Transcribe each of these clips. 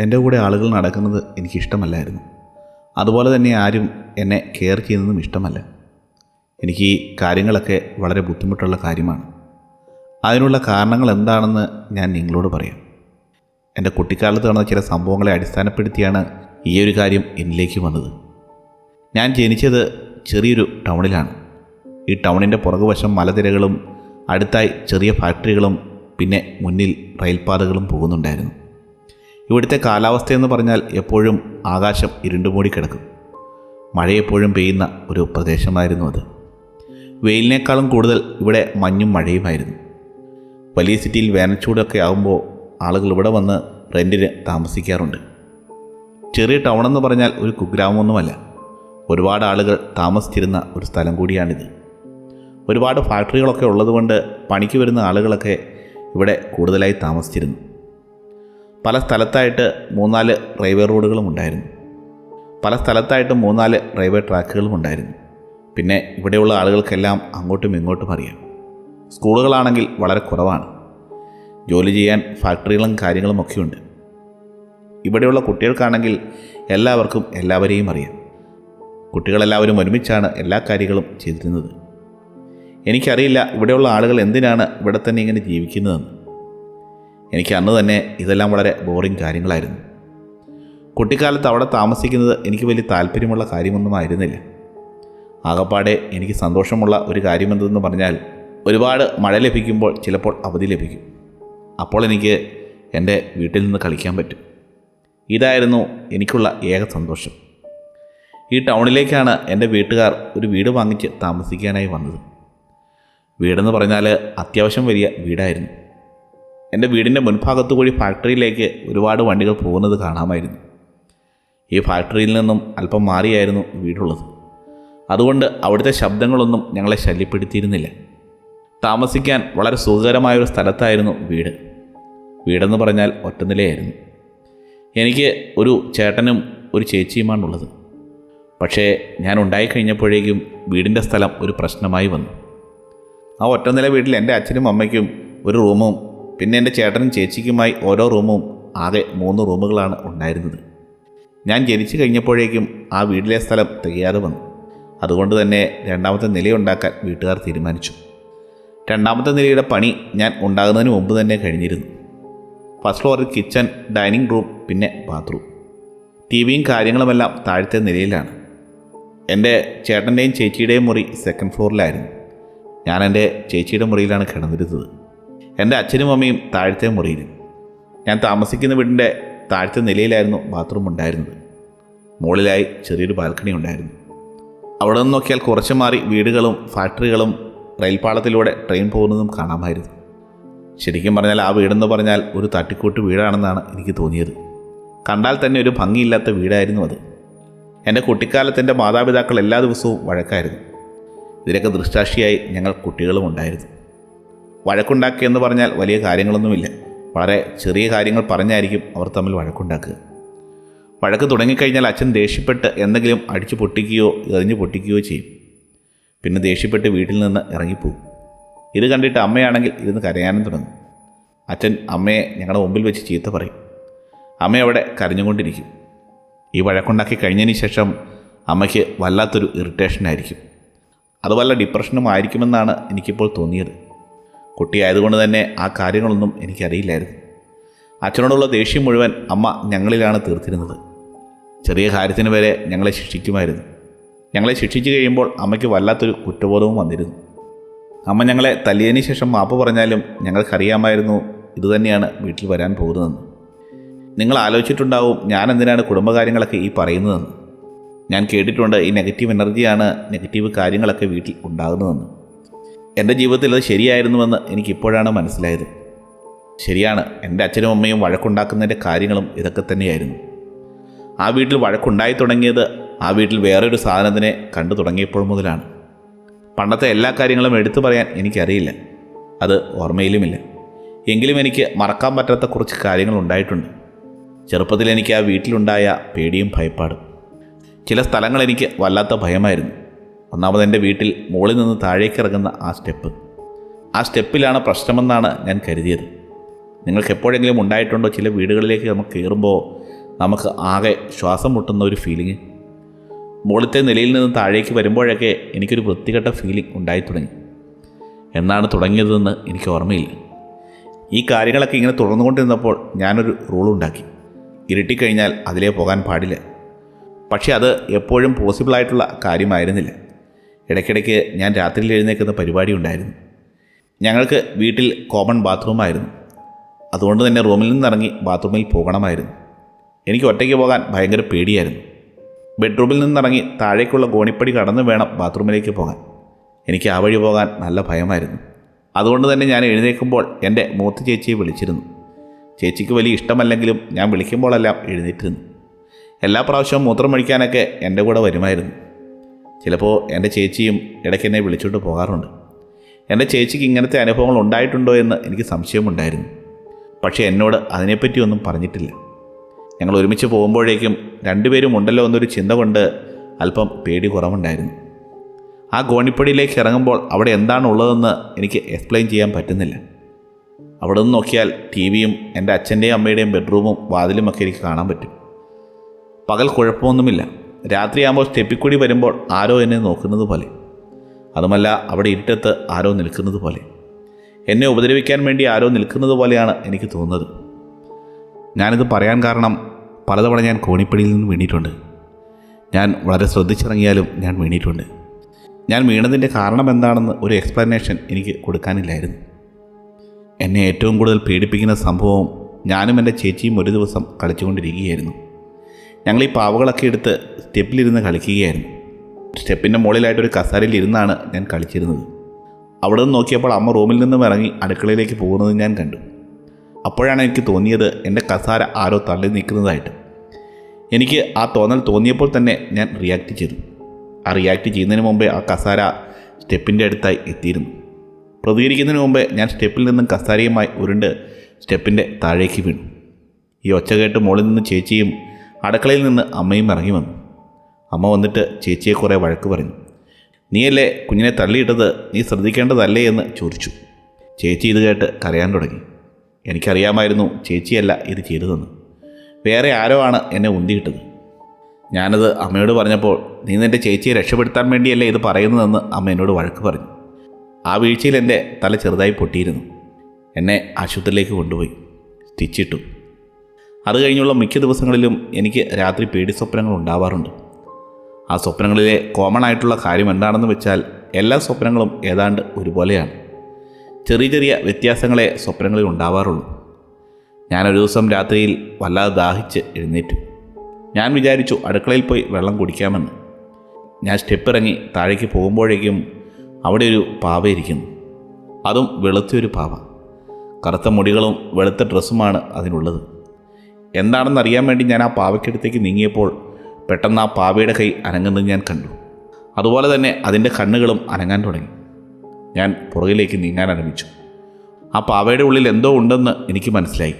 എന്റെ കൂടെ ആളുകൾ നടക്കുന്നത് എനിക്കിഷ്ടമല്ലായിരുന്നു. അതുപോലെ തന്നെ ആരും എന്നെ കെയർ ചെയ്യുന്നതും ഇഷ്ടമല്ല. എനിക്ക് ഈ കാര്യങ്ങളൊക്കെ വളരെ ബുദ്ധിമുട്ടുള്ള കാര്യമാണ്. അതിനുള്ള കാരണങ്ങൾ എന്താണെന്ന് ഞാൻ നിങ്ങളോട് പറയാം. എന്റെ കുട്ടിക്കാലത്ത് നടന്ന ചില സംഭവങ്ങളെ അടിസ്ഥാനപ്പെടുത്തിയാണ് ഈ ഒരു കാര്യം എന്നിലേക്ക് വന്നത്. ഞാൻ ജനിച്ചത് ചെറിയൊരു ടൗണിലാണ്. ഈ ടൗണിന്റെ പുറകുവശം മലനിരകളും അടുത്തായി ചെറിയ ഫാക്ടറികളും പിന്നെ മുന്നിൽ റെയിൽപാതകളും പോകുന്നുണ്ടായിരുന്നു. ഇവിടുത്തെ കാലാവസ്ഥയെന്ന് പറഞ്ഞാൽ എപ്പോഴും ആകാശം ഇരുണ്ടുമൂടി കിടക്കും. മഴയെപ്പോഴും പെയ്യുന്ന ഒരു പ്രദേശമായിരുന്നു അത്. വെയിലിനേക്കാളും കൂടുതൽ ഇവിടെ മഞ്ഞും മഴയുമായിരുന്നു. വലിയ സിറ്റിയിൽ വേനൽച്ചൂടൊക്കെ ആകുമ്പോൾ ആളുകൾ ഇവിടെ വന്ന് റെന്റിന് താമസിക്കാറുണ്ട്. ചെറിയ ടൗൺ എന്ന് പറഞ്ഞാൽ ഒരു കുഗ്രാമമൊന്നുമല്ല. ഒരുപാട് ആളുകൾ താമസിച്ചിരുന്ന ഒരു സ്ഥലം കൂടിയാണിത്. ഒരുപാട് ഫാക്ടറികളൊക്കെ ഉള്ളതുകൊണ്ട് പണിക്ക് വരുന്ന ആളുകളൊക്കെ ഇവിടെ കൂടുതലായി താമസിച്ചിരുന്നു. പല സ്ഥലത്തായിട്ട് മൂന്നാൽ റെയിൽവേ റോഡുകളും ഉണ്ടായിരുന്നു. പല സ്ഥലത്തായിട്ട് മൂന്നാൽ റെയിൽവേ ട്രാക്കുകളും ഉണ്ടായിരുന്നു. പിന്നെ ഇവിടെയുള്ള ആളുകൾക്കെല്ലാം അങ്ങോട്ടും ഇങ്ങോട്ടും അറിയാം. സ്കൂളുകളാണെങ്കിൽ വളരെ കുറവാണ്. ജോലി ചെയ്യാൻ ഫാക്ടറികളും കാര്യങ്ങളും ഒക്കെയുണ്ട്. ഇവിടെയുള്ള കുട്ടികൾക്കാണെങ്കിൽ എല്ലാവർക്കും എല്ലാവരെയും അറിയാം. കുട്ടികളെല്ലാവരും ഒരുമിച്ചാണ് എല്ലാ കാര്യങ്ങളും ചെയ്തിരുന്നത്. എനിക്കറിയില്ല ഇവിടെയുള്ള ആളുകൾ എന്തിനാണ് ഇവിടെ തന്നെ ഇങ്ങനെ ജീവിക്കുന്നതെന്ന്. എനിക്ക് അന്ന് തന്നെ ഇതെല്ലാം വളരെ ബോറിംഗ് കാര്യങ്ങളായിരുന്നു. കുട്ടിക്കാലത്ത് അവിടെ താമസിക്കുന്നത് എനിക്ക് വലിയ താല്പര്യമുള്ള കാര്യമൊന്നും ആയിരുന്നില്ല ആകപ്പാടെ എനിക്ക് സന്തോഷമുള്ള ഒരു കാര്യമെന്തെന്ന് പറഞ്ഞാൽ ഒരുപാട് മഴ ലഭിക്കുമ്പോൾ ചിലപ്പോൾ അവധി ലഭിക്കും. അപ്പോൾ എനിക്ക് എന്റെ വീട്ടിൽ നിന്ന് കളിക്കാൻ പറ്റും. ഇതായിരുന്നു എനിക്കുള്ള ഏക സന്തോഷം. ഈ ടൗണിലേക്കാണ് എന്റെ വീട്ടുകാർ ഒരു വീട് വാങ്ങിച്ച് താമസിക്കാനായി വന്നത്. വീടെന്ന് പറഞ്ഞാൽ അത്യാവശ്യം വലിയ വീടായിരുന്നു. എന്റെ വീടിന്റെ മുൻഭാഗത്തു കൂടി ഫാക്ടറിയിലേക്ക് ഒരുപാട് വണ്ടികൾ പോകുന്നത് കാണാമായിരുന്നു. ഈ ഫാക്ടറിയിൽ നിന്നും അല്പം മാറിയായിരുന്നു വീടുള്ളത്. അതുകൊണ്ട് അവിടുത്തെ ശബ്ദങ്ങളൊന്നും ഞങ്ങളെ ശല്യപ്പെടുത്തിയിരുന്നില്ല. താമസിക്കാൻ വളരെ സുഖകരമായ ഒരു സ്ഥലത്തായിരുന്നു വീട്. വീടെന്ന് പറഞ്ഞാൽ ഒറ്റനിലയായിരുന്നു എനിക്ക് ഒരു ചേട്ടനും ഒരു ചേച്ചിയുമാണ് ഉള്ളത് പക്ഷേ ഞാൻ ഉണ്ടായിക്കഴിഞ്ഞപ്പോഴേക്കും വീടിന്റെ സ്ഥലം ഒരു പ്രശ്നമായി വന്നു. ആ ഒറ്റനില വീട്ടിൽ എന്റെ അച്ഛനും അമ്മയ്ക്കും ഒരു റൂമും പിന്നെ എന്റെ ചേട്ടനും ചേച്ചിക്കുമായി ഓരോ റൂമും ആകെ മൂന്ന് റൂമുകളാണ് ഉണ്ടായിരുന്നത്. ഞാൻ ജനിച്ചു കഴിഞ്ഞപ്പോഴേക്കും ആ വീട്ടിലെ സ്ഥലം തികയാതെ വന്നു. അതുകൊണ്ട് തന്നെ രണ്ടാമത്തെ നിലയുണ്ടാക്കാൻ വീട്ടുകാർ തീരുമാനിച്ചു. രണ്ടാമത്തെ നിലയുടെ പണി ഞാൻ ഉണ്ടാകുന്നതിന് മുമ്പ് തന്നെ കഴിഞ്ഞിരുന്നു. ഫസ്റ്റ് ഫ്ലോറിൽ കിച്ചൺ ഡൈനിങ് റൂം പിന്നെ ബാത്റൂം. ടി വിയും കാര്യങ്ങളുമെല്ലാം താഴത്തെ നിലയിലാണ്. എന്റെ ചേട്ടന്റെയും ചേച്ചിയുടെയും മുറി സെക്കൻഡ് ഫ്ലോറിലായിരുന്നു. ഞാൻ എന്റെ ചേച്ചിയുടെ മുറിയിലാണ് കിടന്നിരുന്നത്. എന്റെ അച്ഛനും അമ്മയും താഴത്തെ മുറിയിൽ. ഞാൻ താമസിക്കുന്ന വീടിന്റെ താഴത്തെ നിലയിലായിരുന്നു ബാത്റൂം ഉണ്ടായിരുന്നത്. മുകളിലായി ചെറിയൊരു ബാൽക്കണി ഉണ്ടായിരുന്നു. അവിടെ നിന്ന് നോക്കിയാൽ കുറച്ച് മാറി വീടുകളും ഫാക്ടറികളും റെയിൽപാളത്തിലൂടെ ട്രെയിൻ പോകുന്നതും കാണാമായിരുന്നു. ശരിക്കും പറഞ്ഞാൽ ആ വീടെന്ന് പറഞ്ഞാൽ ഒരു തട്ടിക്കൂട്ട് വീടാണെന്നാണ് എനിക്ക് തോന്നിയത്. കണ്ടാൽ തന്നെ ഒരു ഭംഗിയില്ലാത്ത വീടായിരുന്നു അത്. എന്റെ കുട്ടിക്കാലത്ത് മാതാപിതാക്കൾ എല്ലാ ദിവസവും വഴക്കായിരുന്നു. ഇതിനൊക്കെ ദൃഷ്ടാക്ഷിയായി ഞങ്ങൾ കുട്ടികളും ഉണ്ടായിരുന്നു. വഴക്കുണ്ടാക്കുക എന്ന് പറഞ്ഞാൽ വലിയ കാര്യങ്ങളൊന്നുമില്ല. വളരെ ചെറിയ കാര്യങ്ങൾ പറഞ്ഞായിരിക്കും അവർ തമ്മിൽ വഴക്കുണ്ടാക്കുക. വഴക്ക് തുടങ്ങിക്കഴിഞ്ഞാൽ അച്ഛൻ ദേഷ്യപ്പെട്ട് എന്തെങ്കിലും അടിച്ചു പൊട്ടിക്കുകയോ എറിഞ്ഞു പൊട്ടിക്കുകയോ ചെയ്യും. പിന്നെ ദേഷ്യപ്പെട്ട് വീട്ടിൽ നിന്ന് ഇറങ്ങിപ്പോകും. ഇത് കണ്ടിട്ട് അമ്മയാണെങ്കിൽ ഇരുന്ന് കരയാനും തുടങ്ങും. അച്ഛൻ അമ്മയെ ഞങ്ങളുടെ മുമ്പിൽ വെച്ച് ചീത്ത പറയും. അമ്മ അവിടെ കരഞ്ഞുകൊണ്ടിരിക്കും. ഈ വഴക്കുണ്ടാക്കി കഴിഞ്ഞതിന് ശേഷം അമ്മയ്ക്ക് വല്ലാത്തൊരു ഇറിറ്റേഷനായിരിക്കും അത് വല്ല ഡിപ്രഷനും ആയിരിക്കുമെന്നാണ് എനിക്കിപ്പോൾ തോന്നിയത്. കുട്ടിയായതുകൊണ്ട് തന്നെ ആ കാര്യങ്ങളൊന്നും എനിക്കറിയില്ലായിരുന്നു. അച്ഛനോടുള്ള ദേഷ്യം മുഴുവൻ അമ്മ ഞങ്ങളിലാണ് തീർത്തിരുന്നത്. ചെറിയ കാര്യത്തിന് വരെ ഞങ്ങളെ ശിക്ഷിക്കുമായിരുന്നു. ഞങ്ങളെ ശിക്ഷിച്ചു കഴിയുമ്പോൾ അമ്മയ്ക്ക് വല്ലാത്തൊരു കുറ്റബോധവും വന്നിരുന്നു. അമ്മ ഞങ്ങളെ തല്ലിയതിന് ശേഷം മാപ്പ് പറഞ്ഞാലും ഞങ്ങൾക്കറിയാമായിരുന്നു ഇതുതന്നെയാണ് വീട്ടിൽ വരാൻ പോകുന്നതെന്ന്. നിങ്ങൾ ആലോചിച്ചിട്ടുണ്ടാവും ഞാൻ എന്തിനാണ് കുടുംബകാര്യങ്ങളൊക്കെ ഈ പറയുന്നതെന്ന്. ഞാൻ കേട്ടിട്ടുണ്ട് ഈ നെഗറ്റീവ് എനർജിയാണ് നെഗറ്റീവ് കാര്യങ്ങളൊക്കെ വീട്ടിൽ ഉണ്ടാകുന്നതെന്ന്. എന്റെ ജീവിതത്തിൽ അത് ശരിയായിരുന്നുവെന്ന് എനിക്കിപ്പോഴാണ് മനസ്സിലായത്. ശരിയാണ് എന്റെ അച്ഛനും അമ്മയും വഴക്കുണ്ടാക്കുന്നതിന്റെ കാര്യങ്ങളും ഇതൊക്കെ തന്നെയായിരുന്നു. ആ വീട്ടിൽ വഴക്കുണ്ടായി തുടങ്ങിയത് ആ വീട്ടിൽ വേറൊരു സാധനത്തിനെ കണ്ടു തുടങ്ങിയപ്പോൾ മുതലാണ്. പണ്ടത്തെ എല്ലാ കാര്യങ്ങളും എടുത്തു പറയാൻ എനിക്കറിയില്ല. അത് ഓർമ്മയിലുമില്ല. എങ്കിലും എനിക്ക് മറക്കാൻ പറ്റാത്ത കുറച്ച് കാര്യങ്ങൾ ഉണ്ടായിട്ടുണ്ട്. ചെറുപ്പത്തിൽ എനിക്ക് ആ വീട്ടിലുണ്ടായ പേടിയും ഭയപ്പാടും. ചില സ്ഥലങ്ങൾ എനിക്ക് വല്ലാത്ത ഭയമായിരുന്നു. ഒന്നാമത് എന്റെ വീട്ടിൽ മുകളിൽ നിന്ന് താഴേക്ക് ഇറങ്ങുന്ന ആ സ്റ്റെപ്പ്. ആ സ്റ്റെപ്പിലാണ് പ്രശ്നമെന്നാണ് ഞാൻ കരുതിയത്. നിങ്ങൾക്ക് എപ്പോഴെങ്കിലും ഉണ്ടായിട്ടുണ്ടോ ചില വീടുകളിലേക്ക് നമുക്ക് കയറുമ്പോൾ നമുക്ക് ആകെ ശ്വാസം മുട്ടുന്ന ഒരു ഫീലിംഗ് മുകളിലത്തെ നിലയിൽ നിന്ന് താഴേക്ക് വരുമ്പോഴൊക്കെ എനിക്കൊരു വൃത്തികെട്ട ഫീലിംഗ് ഉണ്ടായി തുടങ്ങി. എന്നാണ് തുടങ്ങിയതെന്ന് എനിക്ക് ഓർമ്മയില്ല. ഈ കാര്യങ്ങളൊക്കെ ഇങ്ങനെ തുടർന്നുകൊണ്ടിരുന്നപ്പോൾ ഞാനൊരു റൂൾ ഉണ്ടാക്കി. ഇരുട്ടിക്കഴിഞ്ഞാൽ അതിലേ പോകാൻ പാടില്ല. പക്ഷേ അത് എപ്പോഴും പോസിബിളായിട്ടുള്ള കാര്യമായിരുന്നില്ല. ഇടയ്ക്കിടയ്ക്ക് ഞാൻ രാത്രിയിൽ എഴുന്നേൽക്കുന്ന പരിപാടി ഉണ്ടായിരുന്നു. ഞങ്ങൾക്ക് വീട്ടിൽ കോമൺ ബാത്റൂമായിരുന്നു അതുകൊണ്ട് തന്നെ റൂമിൽ നിന്നിറങ്ങി ബാത്റൂമിൽ പോകണമായിരുന്നു. എനിക്ക് ഒറ്റയ്ക്ക് പോകാൻ ഭയങ്കര പേടിയായിരുന്നു. ബെഡ്റൂമിൽ നിന്നിറങ്ങി താഴേക്കുള്ള ഗോണിപ്പടി കടന്നു വേണം ബാത്റൂമിലേക്ക് പോകാൻ. എനിക്ക് ആ വഴി പോകാൻ നല്ല ഭയമായിരുന്നു. അതുകൊണ്ട് തന്നെ ഞാൻ എഴുന്നേൽക്കുമ്പോൾ എന്റെ മൂത്ത ചേച്ചിയെ വിളിച്ചിരുന്നു. ചേച്ചിക്ക് വലിയ ഇഷ്ടമല്ലെങ്കിലും ഞാൻ വിളിക്കുമ്പോഴെല്ലാം എഴുന്നേറ്റിരുന്നു. എല്ലാ പ്രാവശ്യവും മൂത്രം ഒഴിക്കാനൊക്കെ എന്റെ കൂടെ വരുമായിരുന്നു. ചിലപ്പോൾ എന്റെ ചേച്ചിയും ഇടയ്ക്ക് എന്നെ വിളിച്ചുകൊണ്ട് പോകാറുണ്ട്. എന്റെ ചേച്ചിക്ക് ഇങ്ങനത്തെ അനുഭവങ്ങൾ ഉണ്ടായിട്ടുണ്ടോ എന്ന് എനിക്ക് സംശയമുണ്ടായിരുന്നു. പക്ഷേ എന്നോട് അതിനെപ്പറ്റി ഒന്നും പറഞ്ഞിട്ടില്ല. ഞങ്ങൾ ഒരുമിച്ച് പോകുമ്പോഴേക്കും രണ്ടുപേരും ഉണ്ടല്ലോ എന്നൊരു ചിന്ത കൊണ്ട് അല്പം പേടി കുറവുണ്ടായിരുന്നു. ആ ഗോണിപ്പടിയിലേക്ക് ഇറങ്ങുമ്പോൾ അവിടെ എന്താണ് ഉള്ളതെന്ന് എനിക്ക് എക്സ്പ്ലെയിൻ ചെയ്യാൻ പറ്റുന്നില്ല. അവിടെ നിന്ന് നോക്കിയാൽ ടി വിയും എന്റെ അച്ഛന്റെയും അമ്മയുടെയും ബെഡ്റൂമും വാതിലുമൊക്കെ എനിക്ക് കാണാൻ പറ്റും. പകൽ കുഴപ്പമൊന്നുമില്ല. രാത്രിയാകുമ്പോൾ സ്റ്റെപ്പിക്കൂടി വരുമ്പോൾ ആരോ എന്നെ നോക്കുന്നത് പോലെ. അതുമല്ല അവിടെ ഇരുട്ടത്ത് ആരോ നിൽക്കുന്നത് പോലെ. എന്നെ ഉപദ്രവിക്കാൻ വേണ്ടി ആരോ നിൽക്കുന്നത് പോലെയാണ് എനിക്ക് തോന്നുന്നത്. ഞാനിത് പറയാൻ കാരണം പലതവണ ഞാൻ കോണിപ്പടിയിൽ നിന്ന് വീണിട്ടുണ്ട്. ഞാൻ വളരെ ശ്രദ്ധിച്ചിറങ്ങിയാലും ഞാൻ വീണിട്ടുണ്ട്. ഞാൻ വീണതിന്റെ കാരണം എന്താണെന്ന് ഒരു എക്സ്പ്ലനേഷൻ എനിക്ക് കൊടുക്കാനില്ലായിരുന്നു. എന്നെ ഏറ്റവും കൂടുതൽ പേടിപ്പിക്കുന്ന സംഭവം ഞാനും എന്റെ ചേച്ചിയും ഒരു ദിവസം കളിച്ചുകൊണ്ടിരിക്കുകയായിരുന്നു. ഞങ്ങൾ ഈ പാവകളൊക്കെ എടുത്ത് സ്റ്റെപ്പിലിരുന്ന് കളിക്കുകയായിരുന്നു. സ്റ്റെപ്പിന്റെ മുകളിലായിട്ടൊരു കസാരയിൽ ഇരുന്നാണ് ഞാൻ കളിച്ചിരുന്നത്. അവിടെ നിന്ന് നോക്കിയപ്പോൾ അമ്മ റൂമിൽ നിന്നും ഇറങ്ങി അടുക്കളയിലേക്ക് പോകുന്നത് ഞാൻ കണ്ടു. അപ്പോഴാണ് എനിക്ക് തോന്നിയത് എന്റെ കസാര ആരോ തള്ളി നിൽക്കുന്നതായിട്ട്. എനിക്ക് ആ തോന്നൽ തോന്നിയപ്പോൾ തന്നെ ഞാൻ റിയാക്ട് ചെയ്തു. ആ റിയാക്ട് ചെയ്യുന്നതിന് മുമ്പേ ആ കസാര സ്റ്റെപ്പിന്റെ അടുത്തായി എത്തിയിരുന്നു. പ്രതികരിക്കുന്നതിന് മുമ്പേ ഞാൻ സ്റ്റെപ്പിൽ നിന്നും കസാരയുമായി ഉരുണ്ട് സ്റ്റെപ്പിന്റെ താഴേക്ക് വീണു. ഈ ഒച്ച കേട്ട് മുകളിൽ നിന്ന് ചേച്ചിയും അടുക്കളയിൽ നിന്ന് അമ്മയും ഇറങ്ങി വന്നു. അമ്മ വന്നിട്ട് ചേച്ചിയെ കുറേ വഴക്ക് പറഞ്ഞു. നീയല്ലേ കുഞ്ഞിനെ തള്ളിയിട്ടത്? നീ ശ്രദ്ധിക്കേണ്ടതല്ലേ? എന്ന് ചോദിച്ചു. ചേച്ചി ഇത് കേട്ട് കരയാൻ തുടങ്ങി. എനിക്കറിയാമായിരുന്നു ചേച്ചിയല്ല ഇത് ചെയ്തതെന്ന്. വേറെ ആരോ ആണ് എന്നെ ഉന്തിയിട്ടത്. ഞാനത് അമ്മയോട് പറഞ്ഞപ്പോൾ നീ നിന്റെ ചേച്ചിയെ രക്ഷപ്പെടുത്താൻ വേണ്ടിയല്ലേ ഇത് പറയുന്നതെന്ന് അമ്മ എന്നോട് വഴക്ക് പറഞ്ഞു. ആ വീഴ്ചയിൽ എന്റെ തല ചെറുതായി പൊട്ടിയിരുന്നു. എന്നെ ആശുപത്രിയിലേക്ക് കൊണ്ടുപോയി. സ്റ്റിച്ചിട്ടു അത് കഴിഞ്ഞുള്ള മിക്ക ദിവസങ്ങളിലും എനിക്ക് രാത്രി പേടി സ്വപ്നങ്ങൾ ഉണ്ടാവാറുണ്ട്. ആ സ്വപ്നങ്ങളിലെ കോമൺ ആയിട്ടുള്ള കാര്യം എന്താണെന്ന് വെച്ചാൽ എല്ലാ സ്വപ്നങ്ങളും ഏതാണ്ട് ഒരുപോലെയാണ്. ചെറിയ ചെറിയ വ്യത്യാസങ്ങളെ സ്വപ്നങ്ങളിൽ ഉണ്ടാവാറുള്ളൂ. ഞാനൊരു ദിവസം രാത്രിയിൽ വല്ലാതെ ദാഹിച്ച് എഴുന്നേറ്റു. ഞാൻ വിചാരിച്ചു അടുക്കളയിൽ പോയി വെള്ളം കുടിക്കാമെന്ന്. ഞാൻ സ്റ്റെപ്പ് ഇറങ്ങി താഴേക്ക് പോകുമ്പോഴേക്കും അവിടെ ഒരു പാവ ഇരിക്കുന്നു. അതും വെളുത്തൊരു പാവ. കറുത്ത മുടികളും വെളുത്ത ഡ്രസ്സുമാണ് അതിനുള്ളത്. എന്താണെന്ന് അറിയാൻ വേണ്ടി ഞാൻ ആ പാവയ്ക്കടുത്തേക്ക് നീങ്ങിയപ്പോൾ പെട്ടെന്ന് ആ പാവയുടെ കൈ അനങ്ങുന്നത് ഞാൻ കണ്ടു. അതുപോലെ തന്നെ അതിന്റെ കണ്ണുകളും അനങ്ങാൻ തുടങ്ങി. ഞാൻ പുറകിലേക്ക് നീങ്ങാൻ ആരംഭിച്ചു. ആ പാവയുടെ ഉള്ളിൽ എന്തോ ഉണ്ടെന്ന് എനിക്ക് മനസ്സിലായി.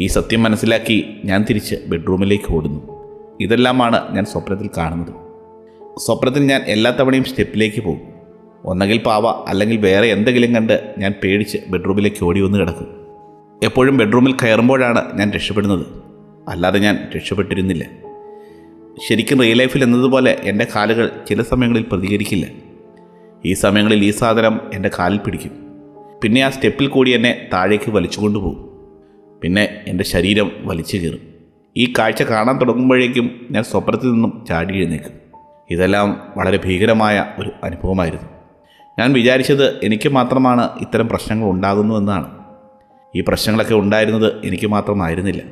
ഈ സത്യം മനസ്സിലാക്കി ഞാൻ തിരിച്ച് ബെഡ്റൂമിലേക്ക് ഓടുന്നു. ഇതെല്ലാമാണ് ഞാൻ സ്വപ്നത്തിൽ കാണുന്നത്. സ്വപ്നത്തിൽ ഞാൻ എല്ലാ തവണയും സ്റ്റെപ്പിലേക്ക് പോകും. ഒന്നെങ്കിൽ പാവ അല്ലെങ്കിൽ വേറെ എന്തെങ്കിലും കണ്ട് ഞാൻ പേടിച്ച് ബെഡ്റൂമിലേക്ക് ഓടി വന്ന് കിടക്കും. എപ്പോഴും ബെഡ്റൂമിൽ കയറുമ്പോഴാണ് ഞാൻ രക്ഷപ്പെടുന്നത്. അല്ലാതെ ഞാൻ രക്ഷപ്പെട്ടിരുന്നില്ല. ശരിക്കും റിയൽ ലൈഫിൽ എന്നതുപോലെ എന്റെ കാലുകൾ ചില സമയങ്ങളിൽ പ്രതികരിക്കില്ല. ഈ സമയങ്ങളിൽ ഈ സാധനം എന്റെ കാലിൽ പിടിക്കും. പിന്നെ ആ സ്റ്റെപ്പിൽ കൂടി എന്നെ താഴേക്ക് വലിച്ചു കൊണ്ടുപോകും. പിന്നെ എന്റെ ശരീരം വലിച്ചു കയറും ഈ കാഴ്ച കാണാൻ തുടങ്ങുമ്പോഴേക്കും ഞാൻ സ്വപ്നത്തിൽ നിന്നും ചാടി എഴുന്നേക്കും ഇതെല്ലാം വളരെ ഭീകരമായ ഒരു അനുഭവമായിരുന്നു. ഞാൻ വിചാരിച്ചത് എനിക്ക് മാത്രമാണ് ഇത്തരം പ്രശ്നങ്ങൾ ഉണ്ടാകുന്നുവെന്നാണ് ഈ പ്രശ്നങ്ങളൊക്കെ ഉണ്ടായിരുന്നത് എനിക്ക് മാത്രമായിരുന്നില്ല.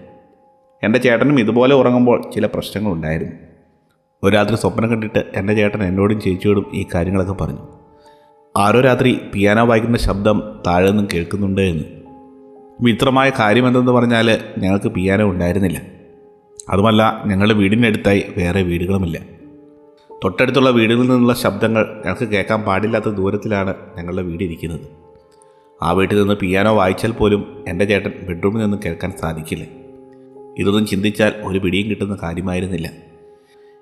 എന്റെ ചേട്ടനും ഇതുപോലെ ഉറങ്ങുമ്പോൾ ചില പ്രശ്നങ്ങളുണ്ടായിരുന്നു. ഒരു രാത്രി സ്വപ്നം കണ്ടിട്ട് എന്റെ ചേട്ടൻ എന്നോടും ചേച്ചിയോടും ഈ കാര്യങ്ങളൊക്കെ പറഞ്ഞു. ആരോ രാത്രി പിയാനോ വായിക്കുന്ന ശബ്ദം താഴെ നിന്നും കേൾക്കുന്നുണ്ട് എന്ന്. വിചിത്രമായ കാര്യം എന്തെന്ന് പറഞ്ഞാൽ ഞങ്ങൾക്ക് പിയാനോ ഉണ്ടായിരുന്നില്ല. അതുമല്ല ഞങ്ങളുടെ വീടിനടുത്തായി വേറെ വീടുകളുമില്ല. തൊട്ടടുത്തുള്ള വീടുകളിൽ നിന്നുള്ള ശബ്ദങ്ങൾ ഞങ്ങൾക്ക് കേൾക്കാൻ പാടില്ലാത്ത ദൂരത്തിലാണ് ഞങ്ങളുടെ വീട് ഇരിക്കുന്നത്. ആ വീട്ടിൽ നിന്ന് പിയാനോ വായിച്ചാൽ പോലും എന്റെ ചേട്ടൻ ബെഡ്റൂമിൽ നിന്ന് കേൾക്കാൻ സാധിക്കില്ല. ഇതൊന്നും ചിന്തിച്ചാൽ ഒരു പിടിയും കിട്ടുന്ന കാര്യമായിരുന്നില്ല.